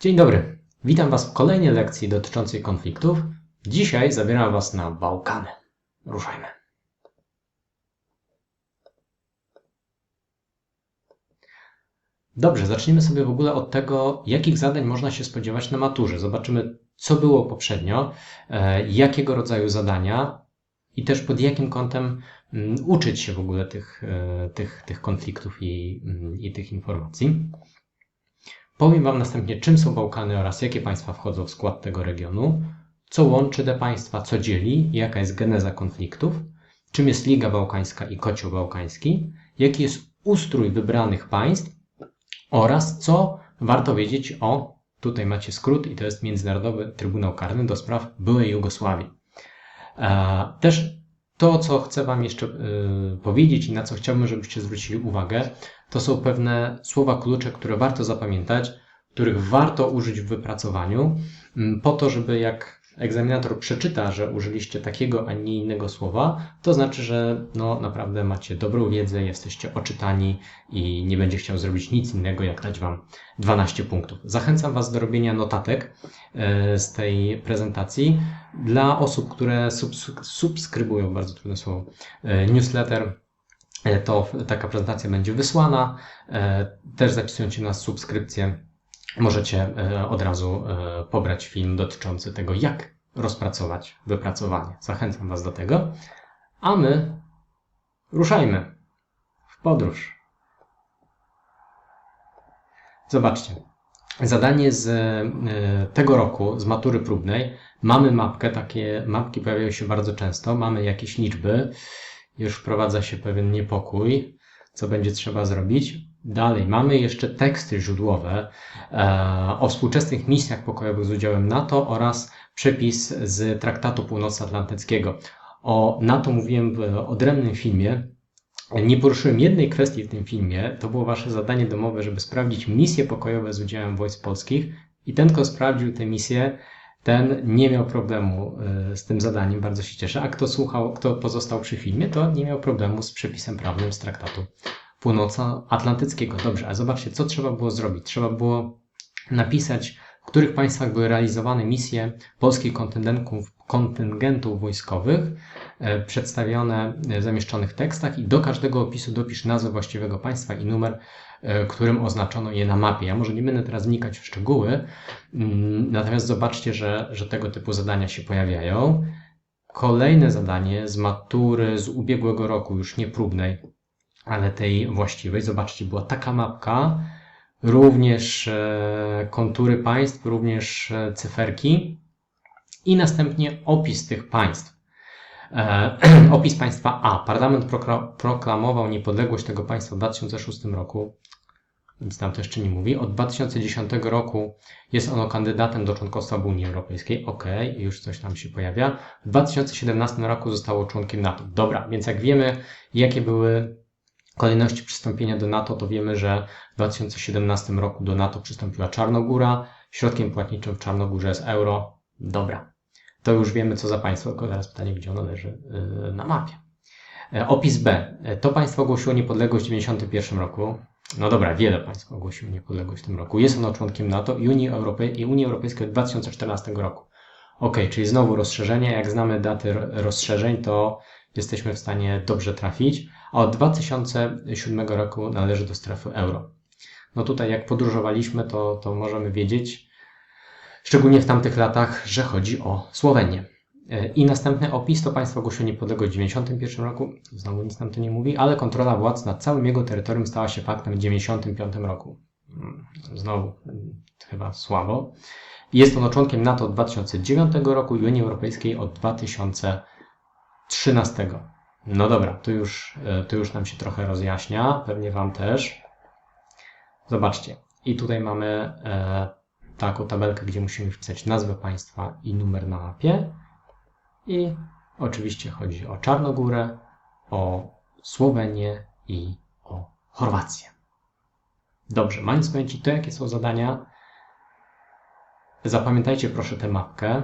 Dzień dobry. Witam Was w kolejnej lekcji dotyczącej konfliktów. Dzisiaj zabieram Was na Bałkany. Ruszajmy. Dobrze, zacznijmy sobie w ogóle od tego, jakich zadań można się spodziewać na maturze. Zobaczymy, co było poprzednio, e, jakiego rodzaju zadania i też pod jakim kątem mm, uczyć się w ogóle tych, e, tych, tych konfliktów i, mm, i tych informacji. Powiem Wam następnie, czym są Bałkany oraz jakie państwa wchodzą w skład tego regionu, co łączy te państwa, co dzieli, jaka jest geneza konfliktów, czym jest Liga Bałkańska i Kocioł Bałkański, jaki jest ustrój wybranych państw oraz co warto wiedzieć o, tutaj macie skrót i to jest Międzynarodowy Trybunał Karny do spraw byłej Jugosławii. E, Też to, co chcę Wam jeszcze y, powiedzieć i na co chciałbym, żebyście zwrócili uwagę, to są pewne słowa klucze, które warto zapamiętać, których warto użyć w wypracowaniu, mm, po to, żeby jak egzaminator przeczyta, że użyliście takiego, a nie innego słowa, to znaczy, że no, naprawdę macie dobrą wiedzę, jesteście oczytani i nie będzie chciał zrobić nic innego, jak dać Wam 12 punktów. Zachęcam Was do robienia notatek e, z tej prezentacji. Dla osób, które subs- subskrybują, bardzo trudne słowo, e, newsletter, e, to taka prezentacja będzie wysłana. Też zapisując się na subskrypcję, możecie e, od razu e, pobrać film dotyczący tego, jak rozpracować wypracowanie. Zachęcam Was do tego. A my ruszajmy w podróż. Zobaczcie. Zadanie z e, tego roku, z matury próbnej. Mamy mapkę, takie mapki pojawiają się bardzo często. Mamy jakieś liczby. Już wprowadza się pewien niepokój, co będzie trzeba zrobić. Dalej, mamy jeszcze teksty źródłowe e, o współczesnych misjach pokojowych z udziałem NATO oraz przepis z Traktatu Północnoatlantyckiego. O NATO mówiłem w odrębnym filmie. Nie poruszyłem jednej kwestii w tym filmie. To było wasze zadanie domowe, żeby sprawdzić misje pokojowe z udziałem wojsk polskich. I ten, kto sprawdził te misje, ten nie miał problemu e, z tym zadaniem. Bardzo się cieszę. A kto słuchał, kto pozostał przy filmie, to nie miał problemu z przepisem prawnym z Traktatu Północnoatlantyckiego. Dobrze, a zobaczcie, co trzeba było zrobić. Trzeba było napisać, w których państwach były realizowane misje polskich kontyngentów, kontyngentów wojskowych, e, przedstawione e, w zamieszczonych tekstach i do każdego opisu dopisz nazwę właściwego państwa i numer, e, którym oznaczono je na mapie. Ja może nie będę teraz wnikać w szczegóły, mm, natomiast zobaczcie, że, że tego typu zadania się pojawiają. Kolejne zadanie z matury z ubiegłego roku, już nie próbnej, ale tej właściwej. Zobaczcie, była taka mapka, również e, kontury państw, również e, cyferki i następnie opis tych państw. E, opis państwa A. Parlament prokla- proklamował niepodległość tego państwa w 2006 roku. Nic nam to jeszcze nie mówi. Od 2010 roku jest ono kandydatem do członkostwa w Unii Europejskiej. Ok, już coś tam się pojawia. W 2017 roku zostało członkiem NATO. Dobra, więc jak wiemy, jakie były kolejności przystąpienia do NATO, to wiemy, że w 2017 roku do NATO przystąpiła Czarnogóra. Środkiem płatniczym w Czarnogórze jest euro. Dobra. To już wiemy, co za państwo, tylko teraz pytanie, gdzie ono leży yy, na mapie. E, Opis B. E, To państwo ogłosiło niepodległość w 1991 roku. No dobra, wiele państw ogłosiło niepodległość w tym roku. Jest ono członkiem NATO i Unii, Europej- i Unii Europejskiej od 2014 roku. Ok, czyli znowu rozszerzenie. Jak znamy daty ro- rozszerzeń, to jesteśmy w stanie dobrze trafić. A od 2007 roku należy do strefy euro. No tutaj, jak podróżowaliśmy, to, to możemy wiedzieć, szczególnie w tamtych latach, że chodzi o Słowenię. E, I następny opis to państwo ogłosiło niepodległość w 1991 roku. Znowu nic nam to nie mówi, ale kontrola władz nad całym jego terytorium stała się faktem w 1995 roku. Mm, Znowu mm, chyba słabo. Jest ono członkiem NATO od 2009 roku i Unii Europejskiej od 2013. No dobra, tu już, e, tu już nam się trochę rozjaśnia, pewnie Wam też. Zobaczcie, i tutaj mamy e, taką tabelkę, gdzie musimy wpisać nazwę państwa i numer na mapie. I oczywiście chodzi o Czarnogórę, o Słowenię i o Chorwację. Dobrze, mając w pamięci to, jakie są zadania, zapamiętajcie proszę tę mapkę.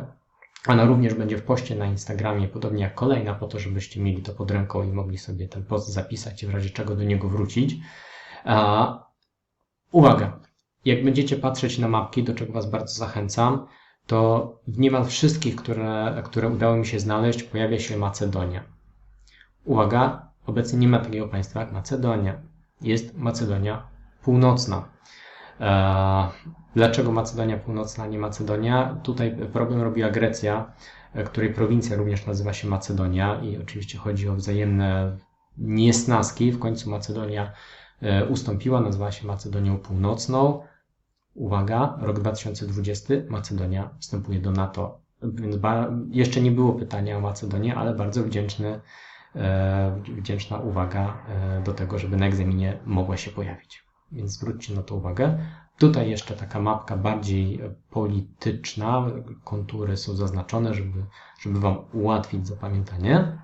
Ona również będzie w poście na Instagramie, podobnie jak kolejna, po to, żebyście mieli to pod ręką i mogli sobie ten post zapisać i w razie czego do niego wrócić. Uwaga! jak będziecie patrzeć na mapki, do czego Was bardzo zachęcam, to w niemal wszystkich, które, które udało mi się znaleźć, pojawia się Macedonia. Uwaga, obecnie nie ma takiego państwa jak Macedonia. Jest Macedonia Północna. Eee, dlaczego Macedonia Północna, a nie Macedonia? Tutaj problem robiła Grecja, e, której prowincja również nazywa się Macedonia i oczywiście chodzi o wzajemne niesnaski. W końcu Macedonia e, ustąpiła, nazywała się Macedonią Północną. Uwaga, rok 2020, Macedonia wstępuje do NATO. Więc jeszcze nie było pytania o Macedonię, ale bardzo wdzięczny, e, wdzięczna uwaga e, do tego, żeby na egzaminie mogła się pojawić. Więc zwróćcie na to uwagę. Tutaj jeszcze taka mapka bardziej polityczna, kontury są zaznaczone, żeby, żeby Wam ułatwić zapamiętanie.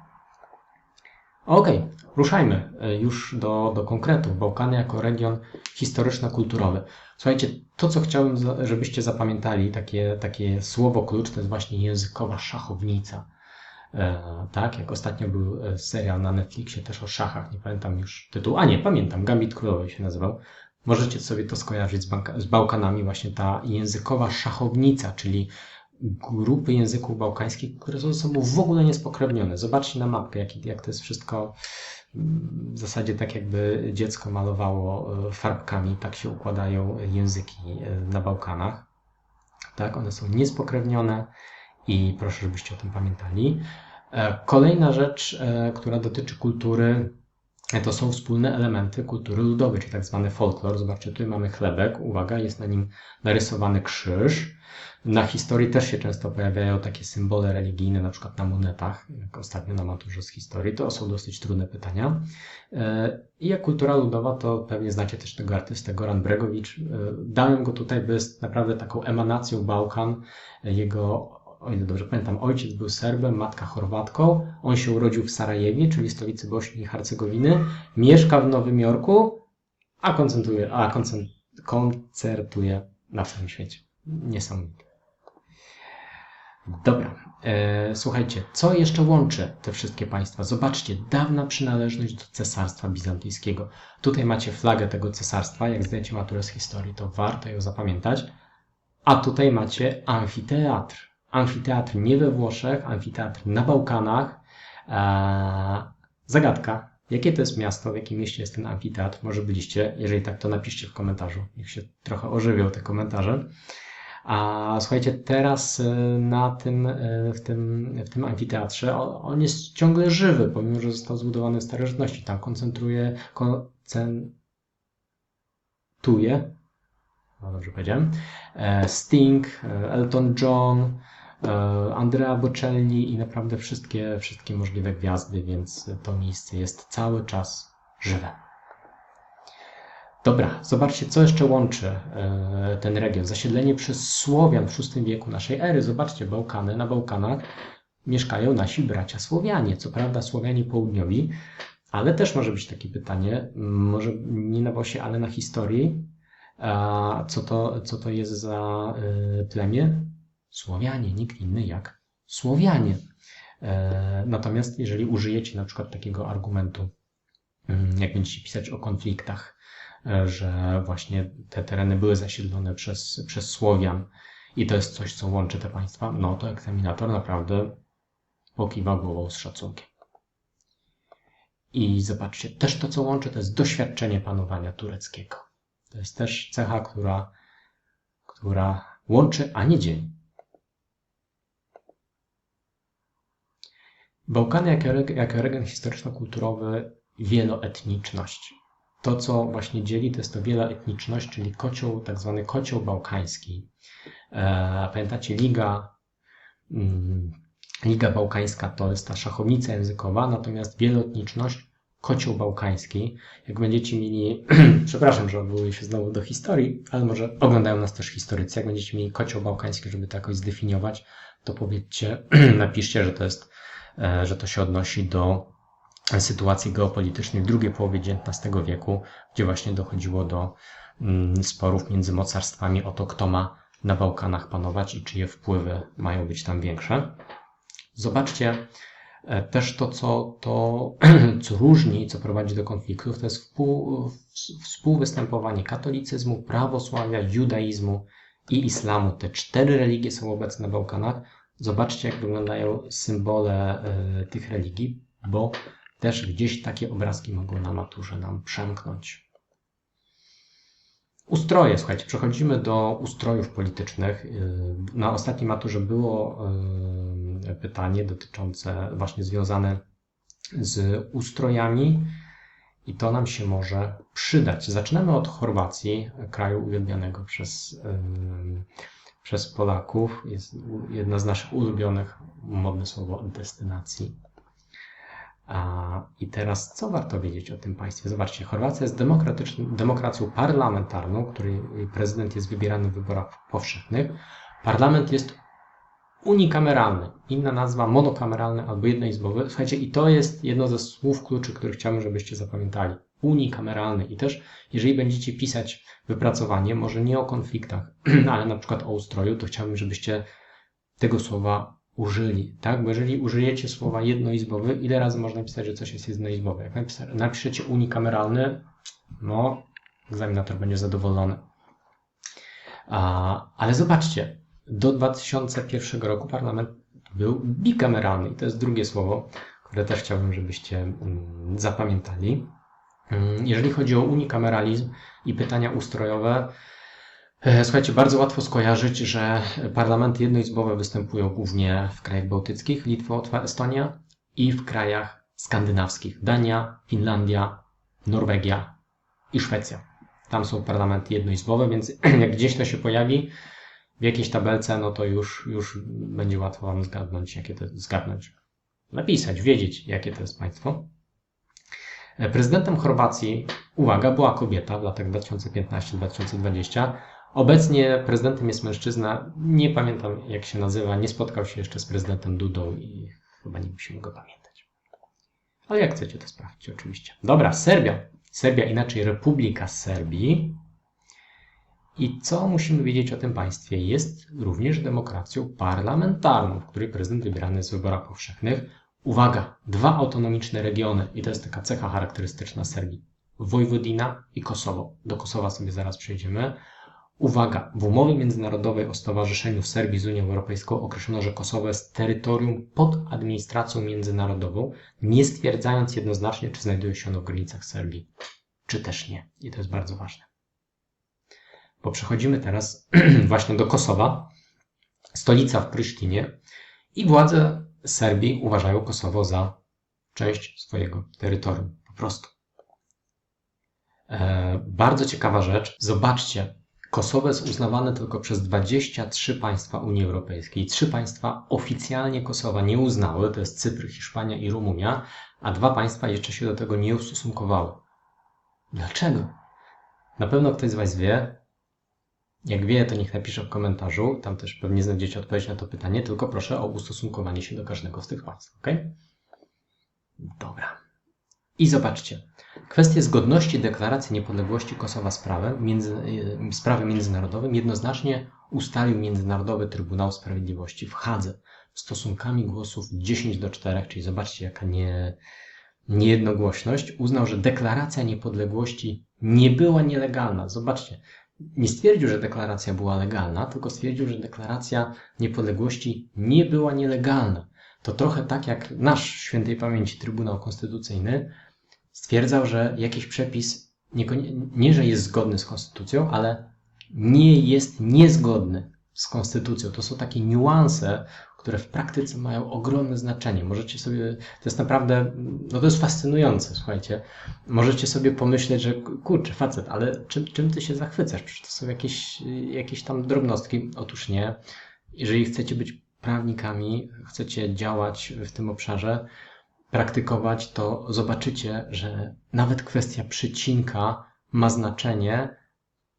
Ok, ruszajmy e, już do, do konkretów. Bałkany jako region historyczno-kulturowy. Słuchajcie, to co chciałbym, żebyście zapamiętali, takie, takie słowo klucz, to jest właśnie językowa szachownica. E, tak, jak ostatnio był e, serial na Netflixie też o szachach, nie pamiętam już tytułu, a nie, pamiętam, Gambit Królowej się nazywał. Możecie sobie to skojarzyć z, z Bałkanami, właśnie ta językowa szachownica, czyli grupy języków bałkańskich, które są ze sobą w ogóle niespokrewnione. Zobaczcie na mapkę, jak, jak to jest wszystko mm, w zasadzie tak jakby dziecko malowało e, farbkami, tak się układają języki na Bałkanach. Tak, one są niespokrewnione i proszę, żebyście o tym pamiętali. E, kolejna rzecz, która dotyczy kultury, to są wspólne elementy kultury ludowej, czyli tak zwany folklor. Zobaczcie, tutaj mamy chlebek, uwaga, jest na nim narysowany krzyż. Na historii też się często pojawiają takie symbole religijne, na przykład na monetach, jak ostatnio na maturze z historii. To są dosyć trudne pytania. E, I jak kultura ludowa, to pewnie znacie też tego artystę Goran Bregowicz. E, dałem go tutaj, bo jest naprawdę taką emanacją Bałkan. Jego, o ile dobrze pamiętam, ojciec był Serbem, matka Chorwatką. On się urodził w Sarajewie, czyli stolicy Bośni i Hercegowiny. Mieszka w Nowym Jorku, a koncentruje, a koncertuje na całym świecie. Niesamowite. Dobra, e, słuchajcie, co jeszcze łączy te wszystkie państwa? Zobaczcie, dawna przynależność do cesarstwa bizantyjskiego. Tutaj macie flagę tego cesarstwa, jak zdajecie maturę z historii, to warto ją zapamiętać. A tutaj macie amfiteatr. Amfiteatr nie we Włoszech, amfiteatr na Bałkanach. E, zagadka. Jakie to jest miasto, w jakim mieście jest ten amfiteatr? Może byliście, jeżeli tak, to napiszcie w komentarzu. Niech się trochę ożywią te komentarze. A słuchajcie, teraz e, na tym, e, w, tym, w tym amfiteatrze on jest ciągle żywy, pomimo że został zbudowany w starożytności. Tam koncentruje, koncentruje, no dobrze powiedziałem, Sting, Elton John, Andrea Bocelli i naprawdę wszystkie, wszystkie możliwe gwiazdy, więc to miejsce jest cały czas żywe. Dobra, zobaczcie, co jeszcze łączy e, ten region. Zasiedlenie przez Słowian w VI wieku naszej ery. Zobaczcie, Bałkany. Na Bałkanach mieszkają nasi bracia Słowianie. Co prawda Słowianie południowi, ale też może być takie pytanie, może nie na Wosie, ale na historii. Co to, co to jest za e, plemię? Słowianie, nikt inny jak Słowianie. E, natomiast jeżeli użyjecie na przykład takiego argumentu, mm, jak będziecie pisać o konfliktach, E, że właśnie te tereny były zasiedlone przez, przez Słowian i to jest coś, co łączy te państwa, no to egzaminator naprawdę pokiwa głową z szacunkiem. I zobaczcie, też to, co łączy, to jest doświadczenie panowania tureckiego. To jest też cecha, która, która łączy, a nie dzieli. Bałkany jako, jako region historyczno-kulturowy wieloetniczności. To, co właśnie dzieli, to jest to wieloetniczność, czyli kocioł, tak zwany kocioł bałkański. E, pamiętacie, Liga, mm, Liga Bałkańska to jest ta szachownica językowa, natomiast wieloetniczność, kocioł bałkański. Jak będziecie mieli, przepraszam, że odwołuję się znowu do historii, ale może oglądają nas też historycy. Jak będziecie mieli kocioł bałkański, żeby to jakoś zdefiniować, to powiedzcie, napiszcie, że to jest, że to się odnosi do sytuacji geopolitycznej w drugiej połowie XIX wieku, gdzie właśnie dochodziło do mm, sporów między mocarstwami o to, kto ma na Bałkanach panować i czyje wpływy mają być tam większe. Zobaczcie e, też to, co, to, co różni, co prowadzi do konfliktów, to jest współwystępowanie katolicyzmu, prawosławia, judaizmu i islamu. Te cztery religie są obecne na Bałkanach. Zobaczcie, jak wyglądają symbole y, tych religii, bo też gdzieś takie obrazki mogą na maturze nam przemknąć. Ustroje, słuchajcie, przechodzimy do ustrojów politycznych. Y, na ostatniej maturze było y, pytanie dotyczące właśnie związane z ustrojami i to nam się może przydać. Zaczynamy od Chorwacji, kraju uwielbianego przez, przez Polaków. Jest jedna z naszych ulubionych, modne słowo, destynacji. I teraz, co warto wiedzieć o tym państwie? Zobaczcie, Chorwacja jest demokracją parlamentarną, której prezydent jest wybierany w wyborach powszechnych. Parlament jest unikameralny. Inna nazwa monokameralny albo jednoizbowy. Słuchajcie, i to jest jedno ze słów kluczy, które chciałbym, żebyście zapamiętali. Unikameralny. I też, jeżeli będziecie pisać wypracowanie, może nie o konfliktach, ale na przykład o ustroju, to chciałbym, żebyście tego słowa użyli, tak? Bo jeżeli użyjecie słowa jednoizbowy, ile razy można pisać, że coś jest jednoizbowe? Jak napiszecie unikameralny, no, egzaminator będzie zadowolony. A, ale zobaczcie, do 2001 roku parlament był bikameralny i to jest drugie słowo, które też chciałbym, żebyście mm, zapamiętali. Mm, jeżeli chodzi o unikameralizm i pytania ustrojowe, e, Słuchajcie, bardzo łatwo skojarzyć, że parlamenty jednoizbowe występują głównie w krajach bałtyckich, Litwa, Łotwa, Estonia i w krajach skandynawskich, Dania, Finlandia, Norwegia i Szwecja. Tam są parlamenty jednoizbowe, więc jak gdzieś to się pojawi, w jakiejś tabelce, no to już, już będzie łatwo Wam zgadnąć, jakie to zgadnąć. Napisać, wiedzieć, jakie to jest państwo. Prezydentem Chorwacji, uwaga, była kobieta w latach 2015-2020. Obecnie prezydentem jest mężczyzna. Nie pamiętam, jak się nazywa. Nie spotkał się jeszcze z prezydentem Dudą i chyba nie musimy go pamiętać. Ale jak chcecie, to sprawdźcie oczywiście. Dobra, Serbia. Serbia, inaczej Republika Serbii. I co musimy wiedzieć o tym państwie? Jest również demokracją parlamentarną, w której prezydent wybierany jest w wyborach powszechnych. Uwaga, dwa autonomiczne regiony, i to jest taka cecha charakterystyczna Serbii. Wojwodina i Kosowo. Do Kosowa sobie zaraz przejdziemy. Uwaga, w umowie międzynarodowej o stowarzyszeniu Serbii z Unią Europejską określono, że Kosowo jest terytorium pod administracją międzynarodową, nie stwierdzając jednoznacznie, czy znajduje się ono w granicach Serbii, czy też nie. I to jest bardzo ważne bo przechodzimy teraz właśnie do Kosowa, stolica w Prysztinie i władze Serbii uważają Kosowo za część swojego terytorium. Po prostu. E, bardzo ciekawa rzecz. Zobaczcie, Kosowo jest uznawane tylko przez 23 państwa Unii Europejskiej. Trzy państwa oficjalnie Kosowa nie uznały, to jest Cypr, Hiszpania i Rumunia, a dwa państwa jeszcze się do tego nie ustosunkowały. Dlaczego? Na pewno ktoś z Was wie, jak wie, to niech napisze w komentarzu. Tam też pewnie znajdziecie odpowiedź na to pytanie, tylko proszę o ustosunkowanie się do każdego z tych państw, ok? Dobra. I zobaczcie. Kwestię zgodności deklaracji niepodległości Kosowa z prawem, między, y, z prawem międzynarodowym jednoznacznie ustalił Międzynarodowy Trybunał Sprawiedliwości w Hadze stosunkami głosów 10 do 4, czyli zobaczcie jaka nie, niejednogłośność, uznał, że deklaracja niepodległości nie była nielegalna. Zobaczcie, nie stwierdził, że deklaracja była legalna, tylko stwierdził, że deklaracja niepodległości nie była nielegalna. To trochę tak jak nasz świętej pamięci Trybunał Konstytucyjny stwierdzał, że jakiś przepis nie, nie że jest zgodny z konstytucją, ale nie jest niezgodny z konstytucją. To są takie niuanse, które w praktyce mają ogromne znaczenie. Możecie sobie, to jest naprawdę, no to jest fascynujące, słuchajcie. Możecie sobie pomyśleć, że kurczę, facet, ale czym, czym ty się zachwycasz? Przecież to są jakieś, jakieś tam drobnostki. Otóż nie. Jeżeli chcecie być prawnikami, chcecie działać w tym obszarze, praktykować, to zobaczycie, że nawet kwestia przycinka ma znaczenie,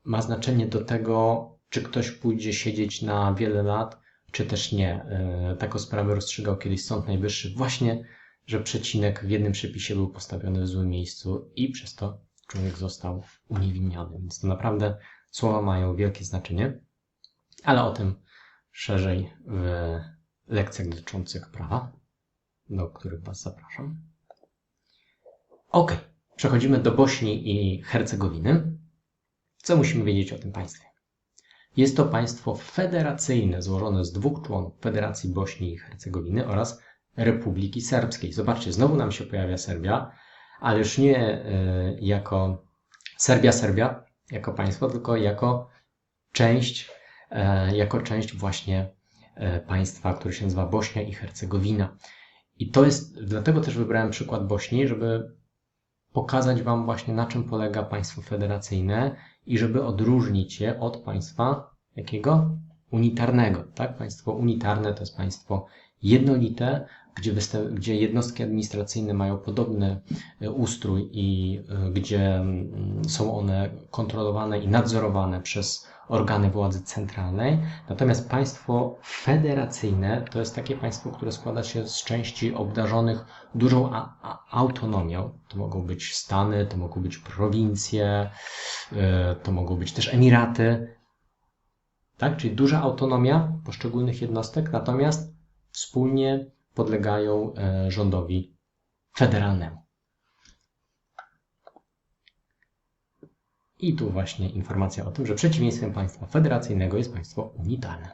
ma znaczenie do tego, czy ktoś pójdzie siedzieć na wiele lat, czy też nie. E, taką sprawę rozstrzygał kiedyś Sąd Najwyższy, właśnie, że przecinek w jednym przepisie był postawiony w złym miejscu i przez to człowiek został uniewinniony. Więc to naprawdę słowa mają wielkie znaczenie, ale o tym szerzej w lekcjach dotyczących prawa, do których Was zapraszam. Ok, Przechodzimy do Bośni i Hercegowiny. Co musimy wiedzieć o tym państwie? Jest to państwo federacyjne złożone z dwóch członów Federacji Bośni i Hercegowiny oraz Republiki Serbskiej. Zobaczcie, znowu nam się pojawia Serbia, ale już nie e, jako Serbia, Serbia, jako państwo, tylko jako część, e, jako część właśnie e, państwa, które się nazywa Bośnia i Hercegowina. I to jest, dlatego też wybrałem przykład Bośni, żeby pokazać Wam właśnie na czym polega państwo federacyjne i żeby odróżnić je od państwa jakiego? Unitarnego, tak? Państwo unitarne to jest państwo jednolite, gdzie, gdzie jednostki administracyjne mają podobny e, ustrój i e, gdzie mm, są one kontrolowane i nadzorowane przez organy władzy centralnej. Natomiast państwo federacyjne to jest takie państwo, które składa się z części obdarzonych dużą autonomią. To mogą być Stany, to mogą być prowincje, e, to mogą być też Emiraty. Tak? Czyli duża autonomia poszczególnych jednostek, natomiast wspólnie podlegają e, rządowi federalnemu. I tu właśnie informacja o tym, że przeciwieństwem państwa federacyjnego jest państwo unitarne.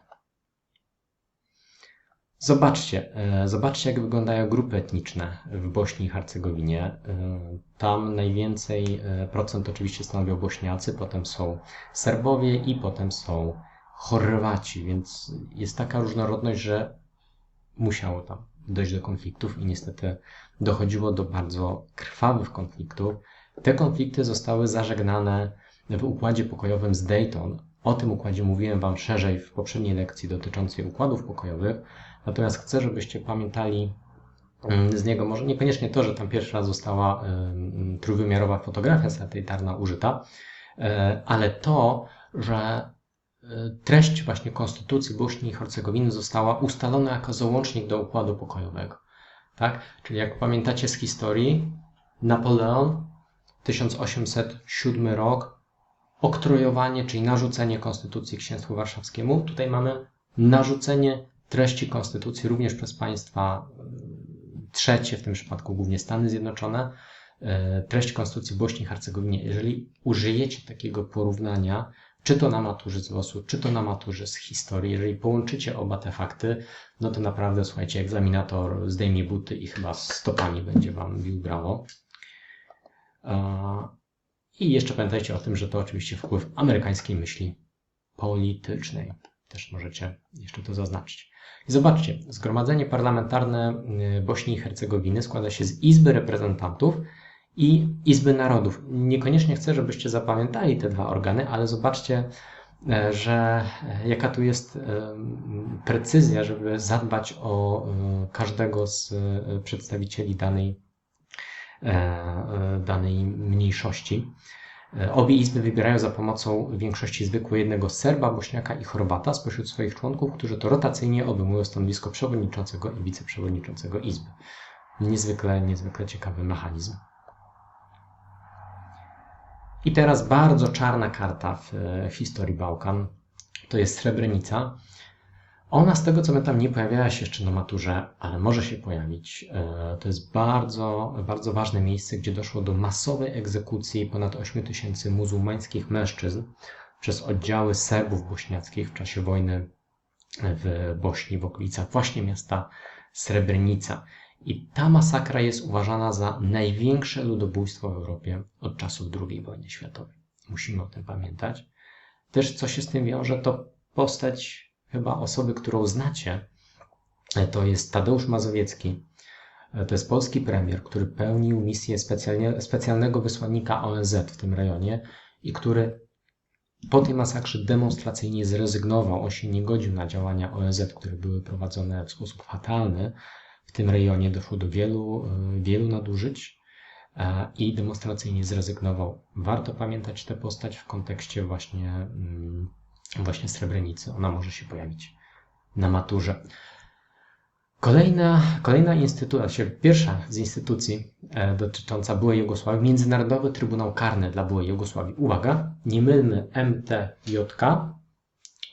Zobaczcie, e, zobaczcie jak wyglądają grupy etniczne w Bośni i Hercegowinie. E, tam najwięcej procent oczywiście stanowią Bośniacy, potem są Serbowie i potem są Chorwaci, więc jest taka różnorodność, że musiało tam dojść do konfliktów i niestety dochodziło do bardzo krwawych konfliktów. Te konflikty zostały zażegnane w układzie pokojowym z Dayton. O tym układzie mówiłem Wam szerzej w poprzedniej lekcji dotyczącej układów pokojowych. Natomiast chcę, żebyście pamiętali mm, z niego, może niekoniecznie to, że tam pierwszy raz została trójwymiarowa fotografia satelitarna użyta, e, ale to, że treść właśnie Konstytucji Bośni i Hercegowiny została ustalona jako załącznik do układu pokojowego. Tak? Czyli jak pamiętacie z historii, Napoleon 1807 rok, oktrojowanie, czyli narzucenie Konstytucji Księstwu Warszawskiemu. Tutaj mamy narzucenie treści Konstytucji również przez państwa y, trzecie, w tym przypadku głównie Stany Zjednoczone, y, treść Konstytucji Bośni i Hercegowinie. Jeżeli użyjecie takiego porównania, czy to na maturze z losu, czy to na maturze z historii. Jeżeli połączycie oba te fakty, no to naprawdę, słuchajcie, egzaminator zdejmie buty i chyba stopami będzie Wam bił brawo. I jeszcze pamiętajcie o tym, że to oczywiście wpływ amerykańskiej myśli politycznej. Też możecie jeszcze to zaznaczyć. I zobaczcie, Zgromadzenie Parlamentarne y, Bośni i Hercegowiny składa się z Izby Reprezentantów i Izby Narodów. Niekoniecznie chcę, żebyście zapamiętali te dwa organy, ale zobaczcie, e, że e, jaka tu jest precyzja, żeby zadbać o każdego z przedstawicieli danej, danej mniejszości. Obie izby wybierają za pomocą większości zwykłej jednego Serba, Bośniaka i Chorwata spośród swoich członków, którzy to rotacyjnie obejmują stanowisko przewodniczącego i wiceprzewodniczącego izby. Niezwykle, niezwykle ciekawy mechanizm. I teraz bardzo czarna karta w, w historii Bałkan. To jest Srebrenica. Ona z tego co pamiętam nie pojawiała się jeszcze na maturze, ale może się pojawić. E, to jest bardzo, bardzo ważne miejsce, gdzie doszło do masowej egzekucji ponad 8 tysięcy muzułmańskich mężczyzn przez oddziały Serbów bośniackich w czasie wojny w Bośni, w okolicach właśnie miasta Srebrenica. I ta masakra jest uważana za największe ludobójstwo w Europie od czasów II wojny światowej. Musimy o tym pamiętać. Też co się z tym wiąże, to postać chyba osoby, którą znacie, to jest Tadeusz Mazowiecki. To jest polski premier, który pełnił misję specjalnego wysłannika ONZ w tym rejonie i który po tej masakrze demonstracyjnie zrezygnował. On się nie godził na działania ONZ, które były prowadzone w sposób fatalny, w tym rejonie doszło do wielu, e, wielu nadużyć e, i demonstracyjnie zrezygnował. Warto pamiętać tę postać w kontekście właśnie, mm, właśnie Srebrenicy. Ona może się pojawić na maturze. Kolejna, kolejna instytucja, pierwsza z instytucji e, dotycząca byłej Jugosławii, Międzynarodowy Trybunał Karny dla byłej Jugosławii. Uwaga, nie mylmy MTJK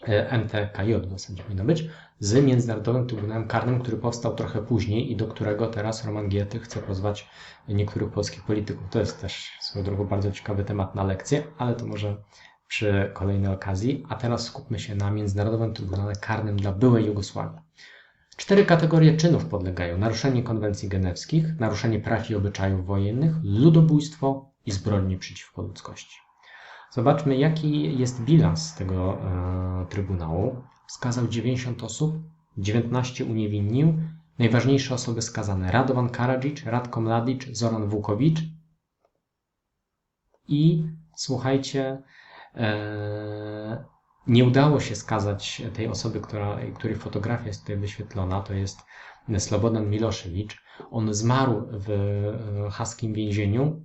e, MTKJ w zasadzie powinno być, z Międzynarodowym Trybunałem Karnym, który powstał trochę później i do którego teraz Roman Giety chce pozwać niektórych polskich polityków. To jest też swoją drogą bardzo ciekawy temat na lekcję, ale to może przy kolejnej okazji. A teraz skupmy się na Międzynarodowym Trybunale Karnym dla byłej Jugosławii. Cztery kategorie czynów podlegają: naruszenie konwencji genewskich, naruszenie praw i obyczajów wojennych, ludobójstwo i zbrodnie przeciwko ludzkości. Zobaczmy, jaki jest bilans tego e, Trybunału. Skazał 90 osób, 19 uniewinnił. Najważniejsze osoby skazane: Radovan Karadzic, Radko Mladic, Zoran Vukowicz. I słuchajcie, nie udało się skazać tej osoby, która, której fotografia jest tutaj wyświetlona. To jest Slobodan Miloszewicz. On zmarł w e, haskim więzieniu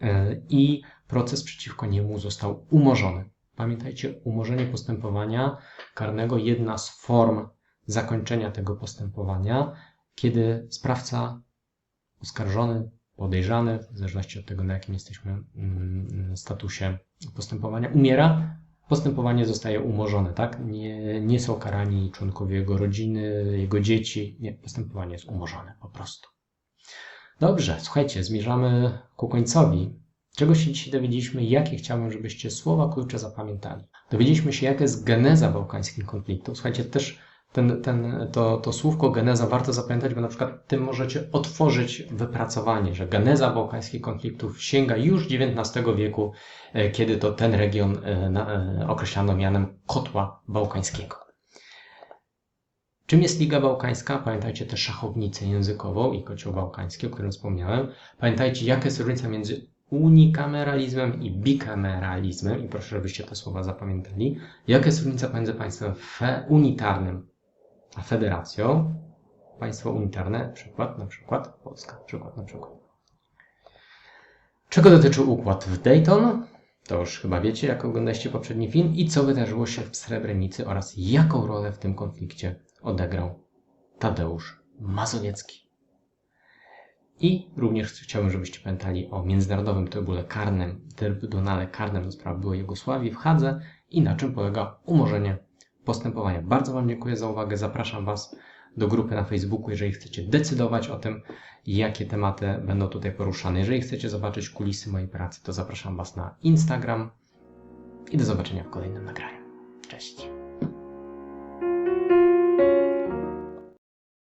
e, i proces przeciwko niemu został umorzony. Pamiętajcie, umorzenie postępowania karnego, jedna z form zakończenia tego postępowania, kiedy sprawca oskarżony, podejrzany, w zależności od tego, na jakim jesteśmy mm, statusie postępowania, umiera, postępowanie zostaje umorzone, tak? Nie, nie są karani członkowie jego rodziny, jego dzieci. Nie, postępowanie jest umorzone po prostu. Dobrze, słuchajcie, zmierzamy ku końcowi. Czego się dzisiaj dowiedzieliśmy, jakie chciałbym, żebyście słowa klucze zapamiętali. Dowiedzieliśmy się, jaka jest geneza bałkańskich konfliktów. Słuchajcie, też ten, ten, to, to słówko geneza warto zapamiętać, bo na przykład tym możecie otworzyć wypracowanie, że geneza bałkańskich konfliktów sięga już XIX wieku, e, kiedy to ten region e, e, określano mianem kotła bałkańskiego. Czym jest Liga Bałkańska? Pamiętajcie też szachownicę językową i kocioł bałkański, o którym wspomniałem. Pamiętajcie, jaka jest różnica między unikameralizmem i bikameralizmem, i proszę, żebyście te słowa zapamiętali. Jaka jest różnica pomiędzy państwem unitarnym federacją? Państwo unitarne, przykład na przykład Polska, przykład na przykład. Czego dotyczył układ w Dayton? To już chyba wiecie, jak oglądaliście poprzedni film i co wydarzyło się w Srebrenicy oraz jaką rolę w tym konflikcie odegrał Tadeusz Mazowiecki. I również chciałbym, żebyście pamiętali o Międzynarodowym Trybunale Karnym, Trybunale Karnym do spraw byłej Jugosławii w Hadze i na czym polega umorzenie postępowania. Bardzo Wam dziękuję za uwagę. Zapraszam Was do grupy na Facebooku, jeżeli chcecie decydować o tym, jakie tematy będą tutaj poruszane. Jeżeli chcecie zobaczyć kulisy mojej pracy, to zapraszam Was na Instagram i do zobaczenia w kolejnym nagraniu. Cześć!